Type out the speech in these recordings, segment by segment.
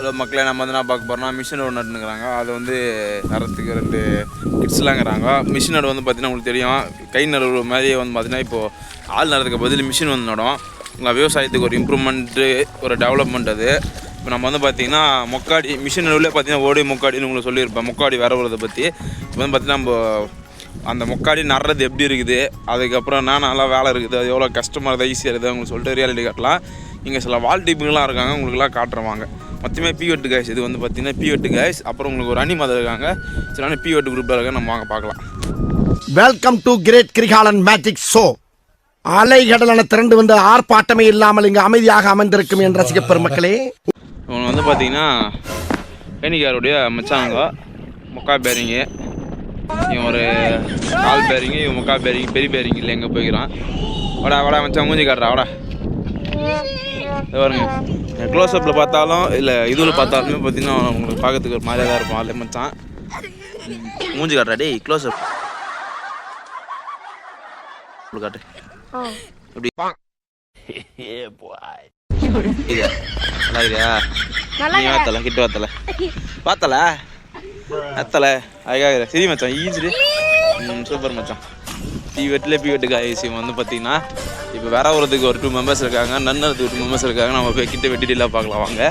Hello மக்களை நம்ம வந்து என்ன பார்க்க போகிறோம்னா மிஷின் ஒன்று நட்டுனுக்குறாங்க அது வந்து நடுறதுக்கு ரெண்டு கிட்ஸ்லாங்கிறாங்க. மிஷின் நடு வந்து பார்த்தீங்கன்னா உங்களுக்கு தெரியும். கை நடுவு மாதிரியே வந்து பார்த்தீங்கன்னா இப்போது ஆள் நடுறதுக்கு பதில் மிஷின் வந்து நடும். உங்கள் விவசாயத்துக்கு ஒரு இம்ப்ரூவ்மெண்ட்டு ஒரு டெவலப்மெண்ட் அது. இப்போ நம்ம வந்து பார்த்தீங்கன்னா மொக்காடி மிஷின் நடுவில் பார்த்தீங்கன்னா ஓடி மொக்காடின்னு உங்களுக்கு சொல்லியிருப்பேன். மொக்காடி வரவுறதை பற்றி இப்போ வந்து பார்த்தீங்கன்னா நம்ம அந்த மொக்காடி நடுறது எப்படி இருக்குது? அதுக்கப்புறம் என்ன நல்லா வேலை இருக்குது? அது எவ்வளோ கஷ்டமாக இருக்குது ஈஸியாக இருக்குது? உங்களுக்கு சொல்லிட்டு ரியாலிட்டி காட்டலாம். இங்கே சில வால் டீப்புங்களாம் இருக்காங்க. உங்களுக்குலாம் காட்டுறவாங்க மொத்தமே பி வெட்டு கைஸ் இது வந்து பார்த்தீங்கன்னா பி வெட்டு கைஸ் அப்புறம் உங்களுக்கு ஒரு அனி மதம் இருக்காங்க. சில பி வெட்டு குரூப்பில் இருக்காங்க நம்ம வாங்க பார்க்கலாம். Welcome to great Kirikalan magic show அலைகடலான திரண்டு வந்து ஆர்ப்பாட்டமே இல்லாமல் இங்கு அமைதியாக அமர்ந்திருக்கும் என் ரசிக பெருமக்களே. இவங்க வந்து பார்த்தீங்கன்னா வேணிக்காருடைய மச்சானுங்க. முக்கா பேரிங்கு இவன் ஒரு கால் பேரிங்கு இவன் முக்கா பேரிங் பெரிய பேரிங் இல்லை எங்கே போய்க்கிறான். வாடா வாடா மச்சான் மூஞ்சி காட்டுறா வாடா. பாருங்க. க்ளோஸ் அப்பில் பார்த்தாலும் இல்லை இதுவில் பார்த்தாலுமே பார்த்தீங்கன்னா உங்களுக்கு பார்க்கறதுக்கு ஒரு மாதிரியாக தான் இருக்கும். அதில் மச்சான். மூஞ்சி காட்டுறா டேய் க்ளோஸ் அப் காட்டு. நீ வாத்தல கிட்ட வாத்தல. பார்த்தல அத்தல அழகாக சரி மச்சான் ஈஸிடு ம் சூப்பர் மச்சான். பி வெட்டில் பி வெட்டுக்கு வந்து பார்த்தீங்கன்னா இப்போ வேற ஒருத்துக்கு ஒரு டூ மெம்பர்ஸ் இருக்காங்க. நன்னறதுக்கு டூ மெம்பர்ஸ் இருக்காங்க. நம்ம போய் கிட்ட வெட்டிலாம் பார்க்கலாம் வாங்க.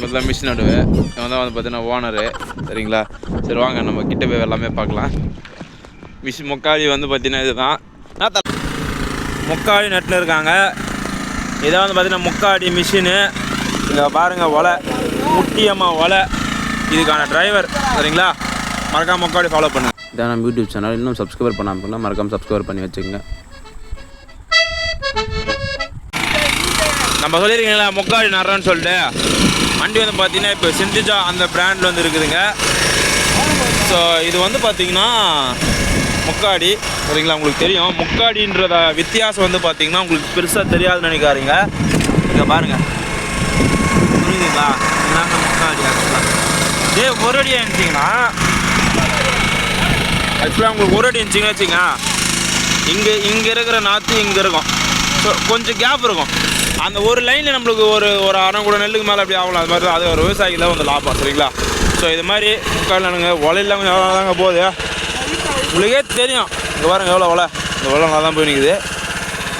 முதல்ல மிஷின் நடுவு இவன் தான் வந்து பார்த்தீங்கன்னா ஓனரு சரிங்களா? சரி வாங்க நம்ம கிட்ட போய் எல்லாமே பார்க்கலாம். மிஷின் முக்காலி வந்து பார்த்தீங்கன்னா இதுதான். நான் முக்காடி நட்டில் இருக்காங்க. இதை வந்து பார்த்தீங்கன்னா முக்காடி மிஷினு இங்கே பாருங்கள் ஒலை முட்டியம்மா ஒலை இதுக்கான டிரைவர் சரிங்களா? மறக்காம முக்காடி ஃபாலோ பண்ணுங்கள் இதான் நம்ம யூடியூப் சேனல் இன்னும் சப்ஸ்கிரைப் பண்ணாமல் பண்ணால் மறக்காம சப்ஸ்கிரைப் பண்ணி வச்சுக்கோங்க. நம்ம சொல்லியிருக்கீங்களா முக்காடி நடுறோன்னு சொல்லிட்டு. வண்டி வந்து பார்த்தீங்கன்னா இப்போ சிந்திஜா அந்த பிராண்டில் வந்து இருக்குதுங்க. ஸோ இது வந்து பார்த்தீங்கன்னா முக்காடி. சரிங்களா? உங்களுக்கு தெரியும். முக்காடின்றத வித்தியாசம் வந்து பார்த்தீங்கன்னா உங்களுக்கு பெருசாக தெரியாதுன்னு நினைக்காதீங்க. இங்கே பாருங்கள் புரியுதுங்களா? இதாங்க முக்காடி ஆக்சுவலாக இதே ஒரு அடி இருந்துச்சிங்கன்னா ஆக்சுவலாக உங்களுக்கு ஒரு அடி இருந்துச்சிங்கன்னு வச்சுங்க இங்கே இங்கே இருக்கிற நாற்று இங்கே இருக்கும். ஸோ கொஞ்சம் கேப் இருக்கும். அந்த ஒரு லைனில் நம்மளுக்கு ஒரு ஒரு அரை கூட நெல்லுக்கு மேலே அப்படி ஆகலாம் அது மாதிரி தான். அது ஒரு விவசாயிக்கு வந்து லாபம் சரிங்களா? ஸோ இது மாதிரி உட்காந்துங்க நானுங்க உலையில கொஞ்சம் எவ்வளோ தாங்க போகுது. உங்களுக்கே தெரியும். இங்கே பாருங்க எவ்வளோ உலை. இந்த உலை நல்லா தான் போய் நிற்குது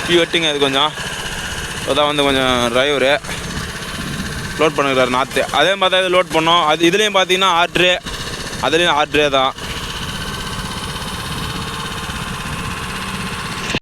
பி வெட்டுங்க இது கொஞ்சம். அதான் வந்து கொஞ்சம் டிரைவரு லோட் பண்ணிக்கிறார் நாற்று அதே மாதிரி தான் இது லோட் பண்ணோம். அது இதுலேயும் பார்த்தீங்கன்னா ஆட்ரு அதுலேயும் ஆட்ரே தான்.